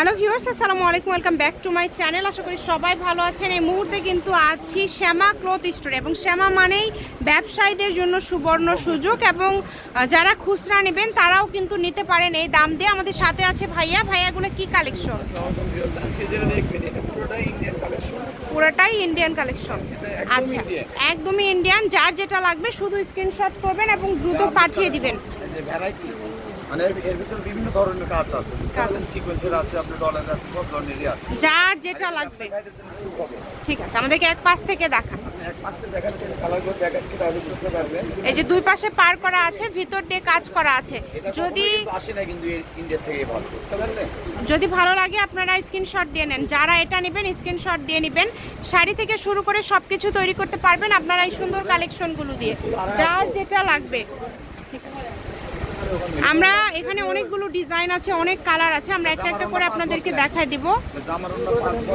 Hello viewers, আসসালামু আলাইকুম, welcome back to my channel. আশা করি সবাই ভালো আছেন। এই মুহূর্তে কিন্তু আছি শ্যামা ক্লথ স্টোরে। এবং শ্যামা মানেই ব্যবসায়ীদের জন্য সুবর্ণ সুযোগ এবং যারা খুচরা নেবেন, তারাও কিন্তু নিতে পারেন এই দাম দিয়ে। আমাদের সাথে আছে ভাইয়া। ভাইয়াগুলো কি কালেকশন পুরোটাই ইন্ডিয়ান কালেকশন আচ্ছা একদমই ইন্ডিয়ান যার যেটা লাগবে শুধু স্ক্রিনশট করবেন এবং দ্রুত পাঠিয়ে দিবেন। ভ্যারাইটিস মানে এর এর ভিতরে বিভিন্ন ধরনের কাজ আছে সিকোয়েন্সের আছে। আপনার ডলার আছে সব ধরনেরই আছে। যার যেটা লাগবে। ঠিক আছে আমাদেরকে এক পাশ থেকে দেখান আপনি এক পাশে দেখাচ্ছেন কালারগুলো দেখাচ্ছি তাহলে বুঝতে পারবেন। এই যে দুই পাশে পার করা আছে ভিতর দিয়ে কাজ করা আছে। যদি যদি ভালো লাগে আপনারা স্ক্রিনশট দিয়ে নেন। যারা এটা নেবেন স্ক্রিনশট দিয়ে নেবেন। শাড়ি থেকে শুরু করে সব কিছু তৈরি করতে পারবেন আপনারা এই সুন্দর কালেকশনগুলো দিয়ে। যার যেটা লাগবে। আমরা এখানে অনেকগুলো ডিজাইন আছে, অনেক কালার আছে। আমরা একটা একটা করে আপনাদেরকে দেখাই দিব।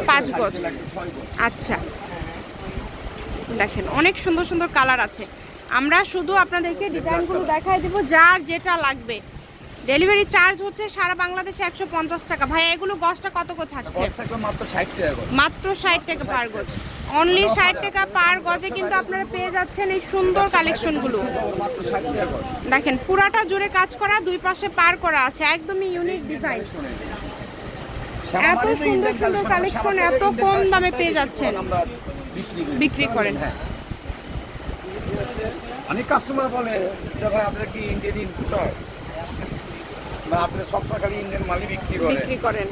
পাঁচ গজ। আচ্ছা। দেখেন, অনেক সুন্দর সুন্দর কালার আছে। আমরা শুধু আপনাদেরকে ডিজাইনগুলো দেখাই দিব, যার যেটা লাগবে। ডেলিভারি চার্জ হচ্ছে সারা বাংলাদেশে একশো পঞ্চাশ টাকা। ভাই এগুলো গজটা কত করে থাকছে? মাত্র ষাট টাকা পার গজ। অনলি ষাট টাকা পার গজে কিন্তু আপনারা পেয়ে যাচ্ছেন এই সুন্দর কালেকশনগুলো দেখেন পুরাটা জুড়ে কাজ করা দুই পাশে পার করা আছে একদমই ইউনিক ডিজাইন এত সুন্দর সুন্দর কালেকশন এত কম দামে পেয়ে যাচ্ছেন। আমরা বিক্রি করেন। হ্যাঁ। অনেক কাস্টমার বলে যে ভাই আপনার কি ইন্ডিয়ান ইম্পোর্টার বা আপনি সবসময় খালি ইন্ডিয়ান মালই বিক্রি করেন? বিক্রি করেন।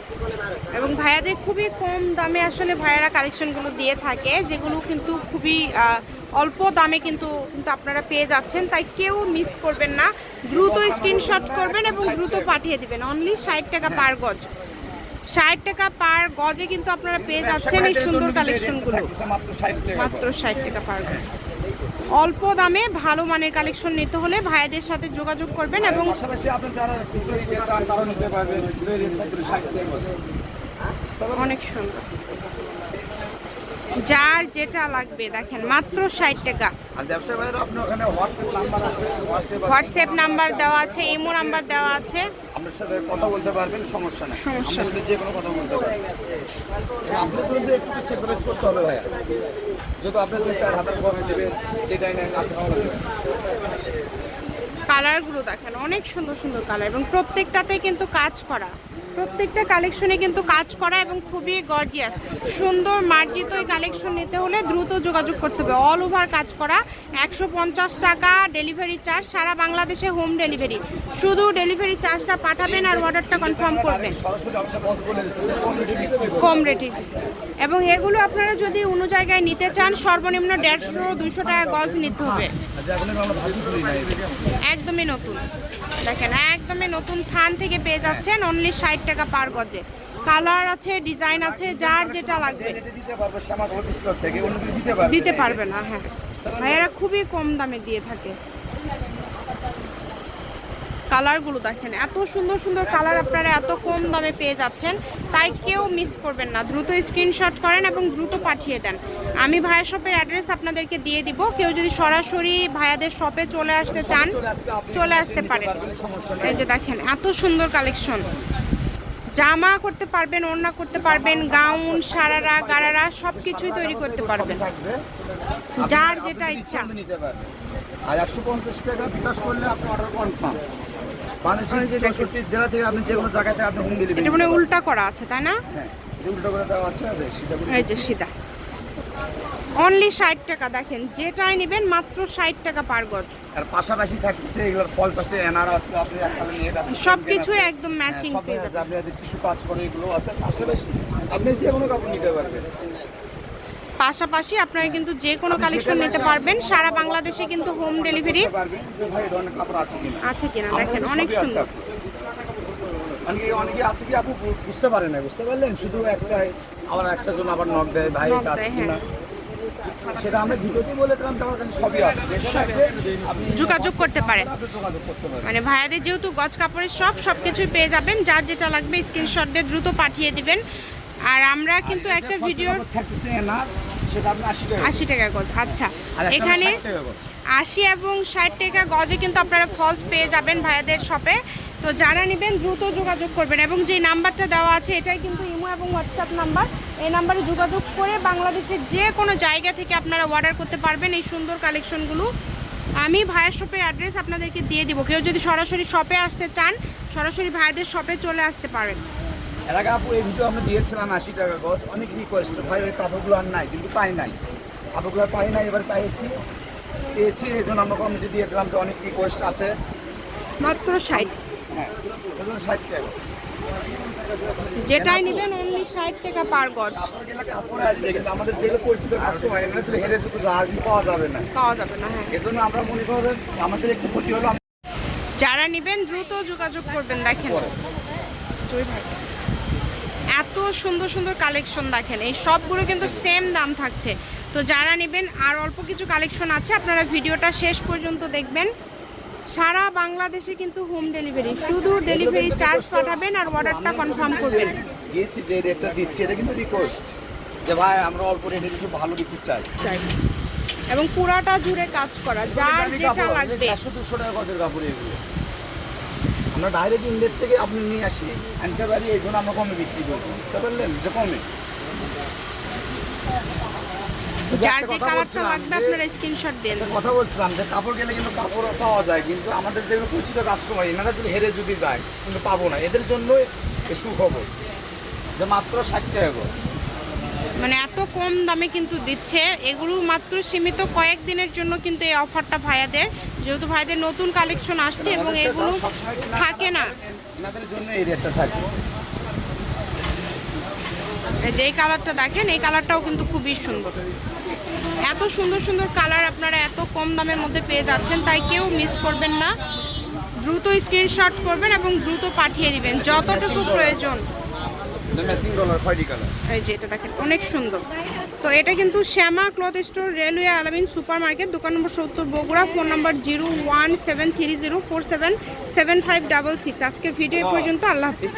এবং ভাইয়াদের খুবই কম দামে আসলে ভাইয়ারা কালেকশনগুলো দিয়ে থাকে যেগুলো কিন্তু খুবই অল্প দামে কিন্তু কিন্তু আপনারা পেয়ে যাচ্ছেন। তাই কেউ মিস করবেন না। দ্রুত স্ক্রিনশট করবেন এবং দ্রুত পাঠিয়ে দিবেন। অনলি ষাট টাকা পার গজ। ষাট টাকা পার গজে কিন্তু আপনারা পেয়ে যাচ্ছেন এই সুন্দর কালেকশনগুলো মাত্র ষাট টাকা পার গজ। অল্প দামে ভালো মানের কালেকশন নিতে হলে ভাইয়াদের সাথে যোগাযোগ করবেন এবং। অনেক সুন্দর। যার যেটা লাগবে দেখেন মাত্র ষাট টাকা। হোয়াটসঅ্যাপ নাম্বার দেওয়া আছে ইমো নাম্বার দেওয়া আছে। আপনার সাথে কথা বলতে পারবেন সমস্যা নেই। সমস্যা যে কোনো কথা বলতে পারবেন। আপনার জন্য একটু সেপারেট করতে হবে ভাইয়া। যেহেতু আপনার দুই চার হাজার খরচ দেবেন যেটাই নেন আপনি ভালো কালারগুলো দেখেন অনেক সুন্দর সুন্দর কালার এবং প্রত্যেকটাতে কিন্তু কাজ করা। প্রত্যেকটা কালেকশনে কিন্তু কাজ করা এবং খুবই গর্জিয়াস সুন্দর মার্জিত এই কালেকশন নিতে হলে দ্রুত যোগাযোগ করতে হবে। অল ওভার কাজ করা, একশো পঞ্চাশ টাকা ডেলিভারি চার্জ সারা বাংলাদেশে হোম ডেলিভারি শুধু ডেলিভারি চার্জটা পাঠাবেন আর অর্ডারটা কনফার্ম করবেন। কম রেটে এবং এগুলো আপনারা যদি অন্য জায়গায় নিতে চান, সর্বনিম্ন দেড়শো, দুইশো টাকা গজ নিতে হবে। একদমই নতুন। দেখেন, একদমই নতুন থান থেকে পেয়ে যাচ্ছেন। অনলি ষাট টাকা পার গজে কালার আছে ডিজাইন আছে যার যেটা লাগবে। দিতে পারব না হ্যাঁ। ভাইয়েরা খুবই কম দামে দিয়ে থাকে। কালারগুলো দেখেন এত সুন্দর সুন্দর কালার আপনারা এত কম দামে পেয়ে যাচ্ছেন। তাই কেউ মিস করবেন না দ্রুত স্ক্রিনশট করেন এবং দ্রুত পাঠিয়ে দেন। আমি ভাইয়া শপের অ্যাড্রেস আপনাদেরকে দিয়ে দিব। কেউ যদি সরাসরি ভাইয়াদের শপে চলে আসতে চান চলে আসতে পারেন। এই যে দেখেন এত সুন্দর কালেকশন জামা করতে পারবেন ওড়না করতে পারবেন গাউন সারারা গারারা সব কিছুই তৈরি করতে পারবেন। যার যেটা ইচ্ছে। আর একশো পঞ্চাশ টাকা বিকাশ করলে আপনি অর্ডার কনফার্ম জেলা থেকে আপনি যে কোনো জায়গায় আপনি হোম ডেলিভারি এটা মানে উল্টা করা আছে তাই না? হ্যাঁ উল্টা করে দেওয়া আছে সীতা এই যে সিধা। অনলি ষাট টাকা দেখেন যেটাই নেবেন মাত্র ষাট টাকা পার গজ। আর পাশাপাশি থাকতেছে এগুলোর ফলস আছে এনআর আছে আপনি নেট সব কিছুই একদম ম্যাচিং পেয়ে যাবেন। আপনি যদি টিস্যু কাজ করে এগুলো আছে পাশাপাশি আপনি যে কোনো কাপড় নিতে পারবেন। পাশাপাশি আপনারা কিন্তু যে কোনো কালেকশন নিতে পারবেন সারা বাংলাদেশে কিন্তু হোম ডেলিভারি আছে কিনা। দেখেন অনেক সুন্দর। অনেকে আছে কি আপু বুঝতে পারে না বুঝতে পারলেন? শুধু একটাই আবার একটা জন্য আবার নক দেয় ভাই দেয়, কিনা? হ্যাঁ। সেটা আমরা বলে দিলাম কাছে সবই আছে যোগাযোগ করতে পারেন মানে ভাইয়াদের যেহেতু গজ কাপড়ের সব সব কিছুই পেয়ে যাবেন। যার যেটা লাগবে স্ক্রিনশট দিয়ে দ্রুত পাঠিয়ে দিবেন। আর আমরা কিন্তু একটা আপনি আশি টাকা গজ। আচ্ছা। এখানে 60 টাকা গজ। আশি এবং ষাট টাকা গজে কিন্তু আপনারা ফলস পেয়ে যাবেন ভাইয়াদের শপে তো যারা নেবেন দ্রুত যোগাযোগ করবেন এবং যে নাম্বারটা দেওয়া আছে এটাই কিন্তু ইমো এবং হোয়াটসঅ্যাপ নাম্বার। এই নাম্বারে যোগাযোগ করে বাংলাদেশের যে কোনো জায়গা থেকে আপনারা অর্ডার করতে পারবেন এই সুন্দর কালেকশনগুলো আমি ভাইয়ের শপের অ্যাড্রেস আপনাদেরকে দিয়ে দিব। কেউ যদি সরাসরি শপে আসতে চান সরাসরি ভাইদের শপে চলে আসতে পারেন। এর আগে আপু এই ভিডিও আমরা দিয়েছিলাম আশি টাকা গজ। অনেক রিকোয়েস্ট ভাই ওই কাপড়গুলো আর নাই কিন্তু পাই নাই। কাপড়গুলো পাই নাই এবার পাইছি পেয়েছি এই জন্য আমরা কমিটি দিয়ে দিলাম যে অনেক রিকোয়েস্ট আছে। মাত্র ষাট। যেটাই নেবেন অনলি ষাট টাকা পার গজ। আমাদের যেগুলো পরিচিত কাস্টমার এখানে তাহলে হেরে জাহাজ পাওয়া যাবে না পাওয়া যাবে না হ্যাঁ। এজন্য আমরা মনে করেন আমাদের একটু ক্ষতি হলো যারা নেবেন, দ্রুত যোগাযোগ করবেন, দেখেন। এত সুন্দর সুন্দর কালেকশন দেখেন, এই সবগুলো কিন্তু সেম দাম থাকছে। তো যারা নেবেন, আর অল্প কিছু কালেকশন আছে, আপনারা ভিডিওটা শেষ পর্যন্ত দেখবেন। সারা বাংলাদেশে কিন্তু হোম ডেলিভারি শুধু ডেলিভারি চার্জ পাঠাবেন আর অর্ডারটা কনফার্ম করবেন। দিয়েছি যে রেটটা দিচ্ছি এটা কিন্তু রিকোয়েস্ট যে ভাই আমরা অল্প রেটে কিছু ভালো কিছু চাই। এবং পুরাটা জুড়ে কাজ করা যার যেটা লাগবে। চারশো দুশো টাকা গজের কাপড় এগুলো। আমরা ডাইরেক্ট ইন্ডিয়ার থেকে আপনি নিয়ে আসি আনতে পারি এই জন্য আমরা কমে বিক্রি করব বুঝতে পারলেন? যে কমে। যার যে কালারটা লাগবে আপনারা স্ক্রিনশট দেন কথা বলছিলাম যে কাপড় গেলে কিন্তু কাপড় পাওয়া যায় কিন্তু আমাদের যেগুলো পরিচিত কাস্টমার এনারা যদি হেরে যদি যায় কিন্তু পাবো না। এদের জন্যই সুখবর। যে মাত্র ষাট টাকা মানে এত কম দামে কিন্তু দিচ্ছে। এগুলো মাত্র সীমিত কয়েকদিনের জন্য কিন্তু এই অফারটা ভাইয়াদের। যেহেতু ভাইদের নতুন কালেকশন আসছে এবং এগুলো থাকে না। এনাদের জন্য এই রেটটা থাকতেছে। যে কালারটা দেখেন এই কালারটাও কিন্তু খুবই সুন্দর। এত সুন্দর সুন্দর কালার আপনারা এত কম দামের মধ্যে পেয়ে যাচ্ছেন তাই কেউ মিস করবেন না। দ্রুত স্ক্রিনশট করবেন এবং দ্রুত পাঠিয়ে দিবেন যতটুকু প্রয়োজন। এই যে এটা দেখেন অনেক সুন্দর। তো এটা কিন্তু Shyama cloth store railway Alamin supermarket দোকান নম্বর সত্তর Bogura phone number zero one seven three zero four seven seven five double six. আজকের ভিডিও পর্যন্ত আল্লাহ হাফিজ।